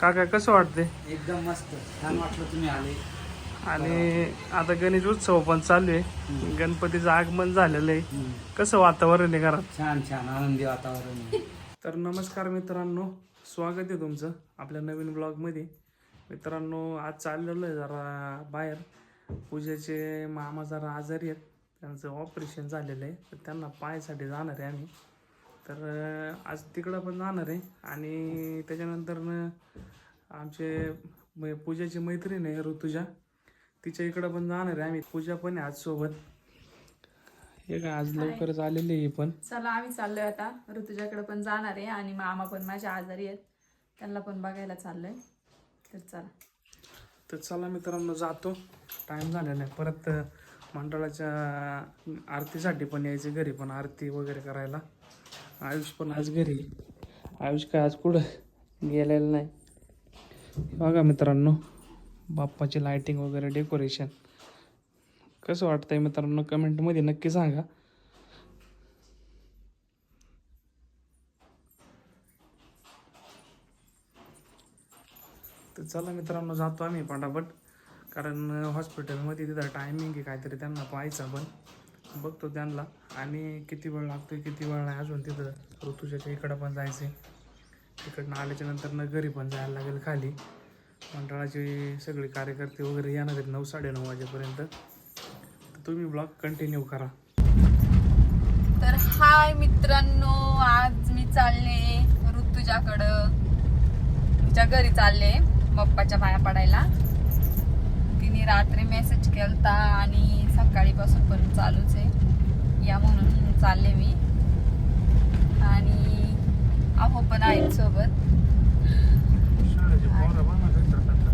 काका कसं वाटते एकदम मस्त. छान वाटलं तुम्ही आले. आणि आता गणेश उत्सव पण चालू आहे. गणपतीचं आगमन झालेलं आहे. कसं वातावरण आहे घरात? छान छान. आनंदी वातावरण आहे. तर नमस्कार मित्रांनो. स्वागत आहे तुमचं आपल्या नवीन ब्लॉगमध्ये. मित्रांनो आज चाललेलो आहे जरा बाहेर. पूजेचे मामा जरा आजारी आहेत. त्यांचं ऑपरेशन झालेलं आहे. तर त्यांना पायासाठी जाणार आहे आम्ही. तर आज तिकडं पण जाणार आहे. आणि त्याच्यानंतर आमचे म- पूजाची मैत्रीण आहे ऋतुजा. तिच्या इकडं पण जाणार आहे आम्ही. पूजा पण आहे आज सोबत. हे काय आज लवकरच आलेली आहे ही पण. चला आम्ही चाललोय आता. ऋतुजाकडे पण जाणार आहे आणि मामा पण माझ्या आजारी आहेत. त्यांना पण बघायला चाललोय. तर चला. तर चला मित्रांनो जातो. टाईम झालेला आहे. परत मंडळाच्या आरतीसाठी पण यायचे घरी पण आरती वगैरे करायला. आयुष पण आज घरी आयुष काय आज कुठं गेलेलं नाही. बघा मित्रांनो बाप्पाची लायटिंग वगैरे डेकोरेशन कसं वाटतंय मित्रांनो कमेंटमध्ये नक्की सांगा. तर चला मित्रांनो जातो आम्ही पटापट. कारण हॉस्पिटलमध्ये तिथं टायमिंग आहे काहीतरी त्यांना पाहायचं पण बघतो त्यांना. आणि किती वेळ लागतो किती वेळ नाही अजून तिथं. ऋतुजाच्या इकडं पण जायचं आहे तिकडनं आल्याच्यानंतर न घरी पण जायला लागेल खाली. मंडळाचे सगळे कार्यकर्ते वगैरे येणार आहेत नऊ साडेनऊ वाजेपर्यंत. तर तुम्ही ब्लॉग कंटिन्यू करा. तर हाय मित्रांनो आज मी चालले ऋतुजाकडं. तिच्या घरी चालले बाप्पाच्या पाया पडायला. तिने रात्री मेसेज केलता आणि सकाळीपासून पण चालूच आहे. या म्हणून चालले मी. आणि अहो पण आहेत सोबत.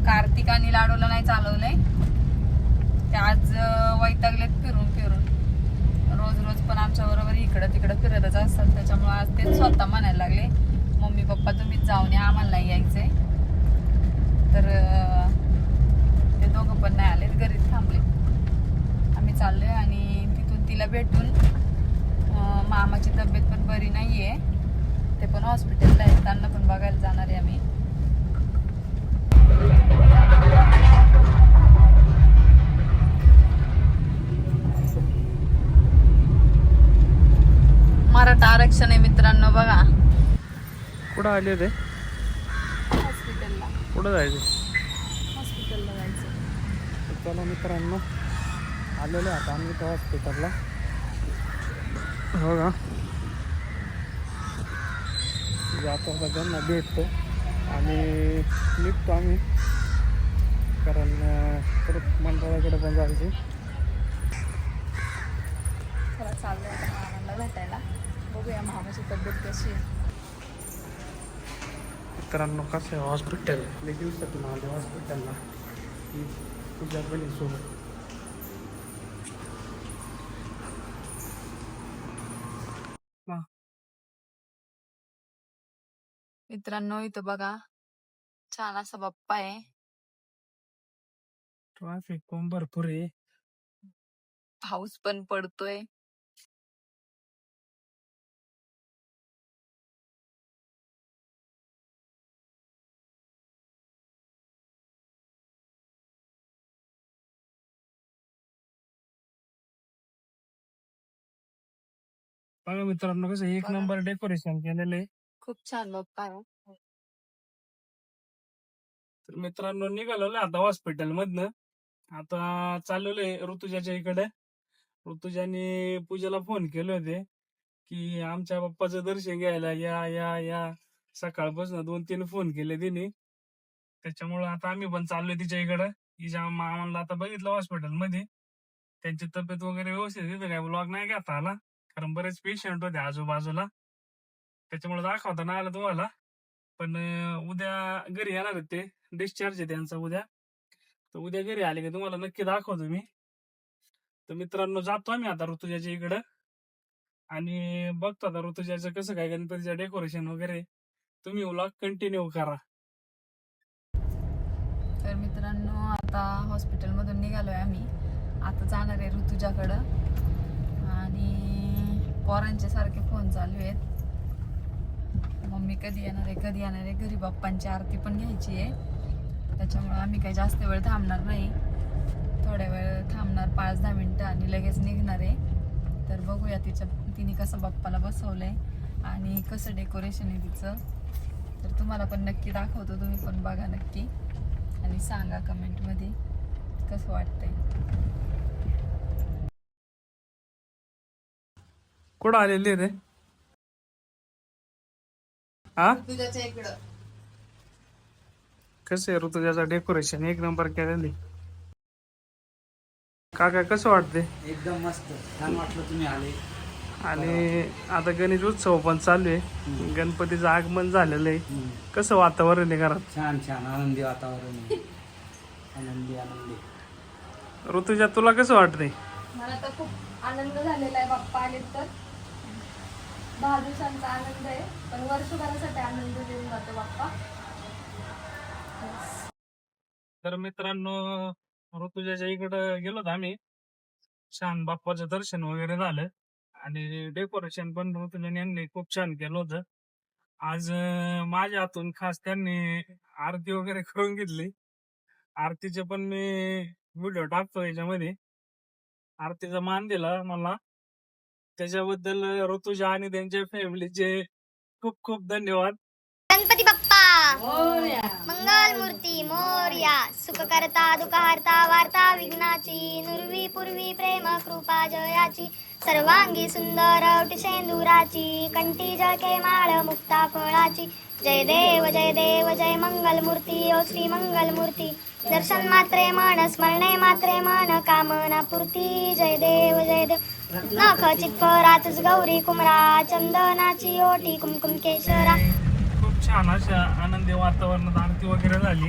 कार्तिक आणि लाडूला नाही चालवलंय. ते आज वैतागलेत फिरून फिरून. रोज रोज पण आमच्या बरोबर इकडं तिकडं फिरतच असतात. त्याच्यामुळे आज ते स्वतः म्हणायला लागले मम्मी पप्पा तुम्हीच जाऊन या आम्हाला नाही यायचंय. तर ते दोघं पण नाही आले घरीच थांबले आम्ही चाललोय आणि तिथून तिला भेटून मामाची तब्येत पण बरी नाहीये. ते पण हॉस्पिटलला आहेत त्यांना पण बघायला जाणार आहे आम्ही. मराठा आरक्षण आहे मित्रांनो बघा. कुठं आले ते? हॉस्पिटलला. कुठं जायचं? हॉस्पिटलला जायचं. चला मित्रांनो. आलेलो आहे आता आम्ही त्या हॉस्पिटलला हो का जातो त्यांना भेटतो. आणि निघतो आम्ही. कारण परत मंडळाकडे पण जायचं. चला चाललोय आता मामाला भेटायला. बघूया मामाची तब्येत कशी आहे. मित्रांनो कसं आहे हॉस्पिटल दिवसातून आले हॉस्पिटलला तुझ्या बहिणीसोबत मित्रांनो इथं बघा छान असा बाप्पा आहे. ट्रॅफिक पण भरपूर आहे. पाऊस पण पडतोय. बघा मित्रांनो कसं एक बघा. नंबर डेकोरेशन केलेलं आहे. खूप छान बाप्पा आहे हो. तर मित्रांनो निघालो आता हॉस्पिटल मधनं. आता चाललोय ऋतुजाच्या इकडे. ऋतुजाने पूजाला फोन केले होते की आमच्या बाप्पाचं दर्शन घ्यायला या या या. सकाळपासून दोन तीन फोन केले तिने. त्याच्यामुळे आता आम्ही पण चाललोय तिच्या इकडं. तिच्या मामाला आता बघितलं हॉस्पिटलमध्ये. त्यांची तब्येत वगैरे व्यवस्थित तिथं. काय ब्लॉग नाही घेता आला. कारण बरेच पेशंट होते आजूबाजूला. त्याच्यामुळे दाखवता ना आलं तुम्हाला. पण उद्या घरी येणार आहेत ते. डिस्चार्ज आहे त्यांचा उद्या. तर उद्या घरी आले की तुम्हाला नक्की दाखवतो मी. तर मित्रांनो जातो आम्ही आता ऋतुजाच्या इकडं. आणि बघतो आता ऋतुजाचं कसं काय गणपतीचं डेकोरेशन वगैरे. तुम्ही व्लॉग कंटिन्यू करा. तर मित्रांनो आता हॉस्पिटलमधून निघालोय आम्ही. आता जाणार आहे ऋतुजाकडं. आणि पोरांचे सारखे फोन चालू आहेत. कधी येणार आहे कधी येणार आहे घरी बाप्पांची आरती पण घ्यायची आहे. त्याच्यामुळे आम्ही काही जास्त वेळ थांबणार नाही. थोड्या वेळ थांबणार पाच दहा मिनटं आणि लगेच निघणार आहे. तर बघूया तिच्या तिने कसं बाप्पाला बसवलं आहे आणि कसं डेकोरेशन आहे तिचं. तर तुम्हाला पण नक्की दाखवतो तुम्ही पण बघा नक्की. आणि सांगा कमेंटमध्ये कसं वाटतंय. कुठं आलेली रे हा तुझ्याच्या इकडं. कसं आहे ऋतुजाचं डेकोरेशन एक नंबर केलेली काका कसं वाटते एकदम मस्त. छान वाटलं तुम्ही आले. आणि आता गणेश उत्सव पण चालू आहे. गणपतीचं आगमन झालेलं आहे. कसं वातावरण आहे घरात? छान छान. आनंदी वातावरण आहे. आनंदी आनंदी. ऋतुजा तुला कसं वाटतंय? मला तर खूप आनंद झालेला आहे बाप्पा आले तर. दहा दिवसांचा आनंद आहे. पण वर्षभरासाठी आनंद देऊन जातो बाप्पा. तर मित्रांनो ऋतुजाच्या इकडं गेलो आम्ही. छान बाप्पाचं दर्शन वगैरे झालं. आणि डेकोरेशन पण ऋतुजाने यांनी खूप छान केलं होतं. आज माझ्या हातून खास त्यांनी आरती वगैरे करून घेतली. आरतीचे पण मी व्हिडिओ टाकतो याच्यामध्ये. आरतीचा मान दिला मला. त्याच्याबद्दल ऋतुजा आणि त्यांच्या फॅमिलीचे खूप खूप धन्यवाद. गणपती बाप्पा! मंगल मूर्ती मोर्या. सुख करता दुःख हरता वार्ता विघ्नाची नुर्वी पूर्वी प्रेम कृपा जयाची सर्वांगी सुंदर शेंदुराची कंठी जळके माळ मुक्ता फळाची. जय देव जय देव जय मंगल मूर्ती ओ श्री मंगल मूर्ती. दर्शन मात्रे मन स्मरणे मात्रे मन कामना पूर्ती. जय देव जय देव. नख चित्करातच गौरी कुमरा चंदनाची ओटी कुमकुम केशरा. खूप छान अशा आनंदी वातावरणात आरती वगैरे झाली.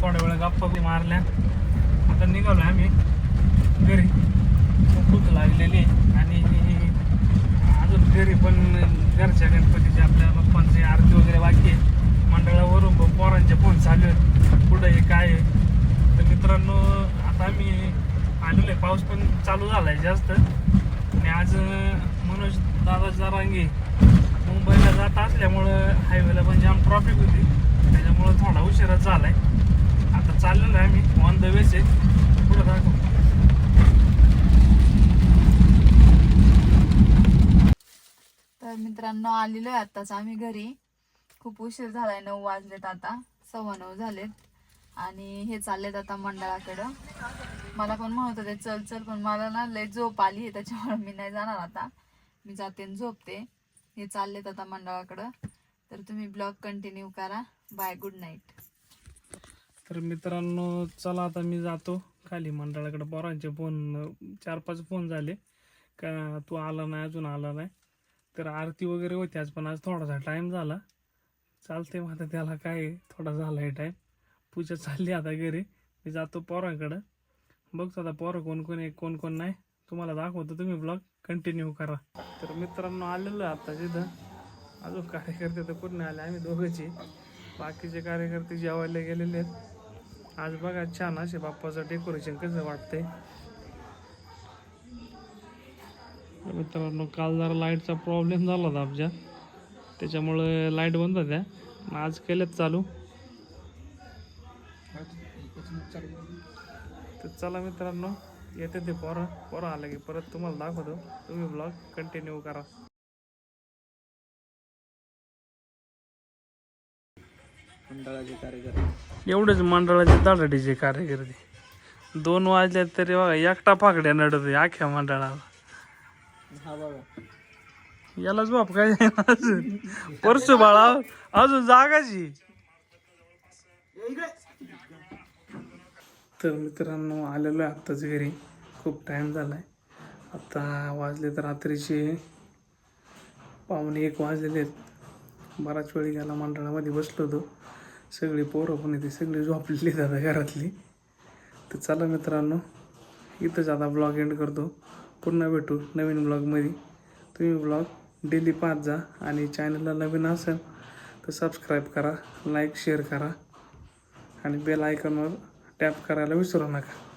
थोड्या वेळ गप्पा मारल्या. आता निघालो आम्ही घरी. खूप भूक लागलेली आणि अजून घरी पण घरच्या गणपतीच्या आपल्या पप्पांची आरती वगैरे बाकी आहे. मंडळावरून पोरांचे फोन चालू आहेत. कुठं काय आहे? तर मित्रांनो आता आम्ही आलेलो आहे पाऊस पण चालू झाला आहे जास्त. आणि आज मनोज दादा जारांगे मुंबईला जात असल्यामुळं हायवेला पण जाम ट्रॉफिक होती. त्याच्यामुळं थोडा उशिराच आहे आता चाललेलो आहे आम्ही. ऑन द वेच आहे पुढे दाखव. तर मित्रांनो आलेलो आहे आताच आम्ही घरी. खूप उशीर झालाय नऊ वाजलेत आता. सव्वा नऊ झालेत. आणि हे चाललेत आता मंडळाकडं. मला पण म्हणत होते चल चल पण मला ना लय झोप आली आहे त्याच्यामुळे मी नाही जाणार आता. मी जाते आणि झोपते. हे चाललेत आता मंडळाकडं. तर तुम्ही ब्लॉग कंटिन्यू करा. Bye good night. तर मित्रांनो चला आता मी जातो. खाली मंडळाकडे पोरांचे फोन चार पाच फोन झाले. का तू आला नाही अजून आला नाही. तर आरती वगैरे होती आज पण आज थोडासा टाईम झाला. चालते मग आता त्याला काय थोडा झाला आहे टाईम पूजा चालली आता घरी. मी जातो पोरांकडं. बघतो आता पोरं कोण कोण आहे कोण कोण नाही. तुम्हाला दाखवतो तुम्ही ब्लॉग कंटिन्यू करा. तर मित्रांनो आलेलो आहे आता तिथं अजून कार्यकर्ते तर पूर्ण आले. आम्ही दोघंचे बाकीचे कार्यकर्ते जेवायला गेलेले आहेत. आज बघा छान असे बाप्पाचं डेकोरेशन कसं वाटतंय. मित्रांनो काल जरा लाईटचा प्रॉब्लेम झाला होता आमच्या. त्याच्यामुळे लाइट बंद होत्या. आज केल्यात चालू. तर चला मित्रांनो येते ते पोरं. पोरं आलं की परत तुम्हाला दाखवतो. तुम्ही ब्लॉग कंटिन्यू करा. मंडळाचे कार्यकर्ते. एवढेच मंडळाचे दाढाडीचे कार्यकर्ते. दोन वाजले तरी बघा एकटा फाकड्या नडत अख्ख्या मंडळाला. हा बघा. यालाच बाप काय अजून परसू बाळा अजून जागाची. तर मित्रांनो आलेलो आहे आत्ताच घरी. खूप टाईम झाला आहे आत्ता वाजले तर रात्रीचे पावणे एक वाजलेले आहेत. बराच वेळ गेला मंडळामध्ये बसलो होतो. सगळी पोरं पण येते सगळी झोपलेली दादा घरातली. तर चला मित्रांनो इथंच आता ब्लॉग एंड करतो. पुन्हा भेटू नवीन ब्लॉगमध्ये तुम्ही ब्लॉग डेली पाहत जा आणि चॅनलला नवीन असेल तर सबस्क्राईब करा लाईक शेअर करा. आणि बेल आयकॉनवर टॅप करायला विसरू नका.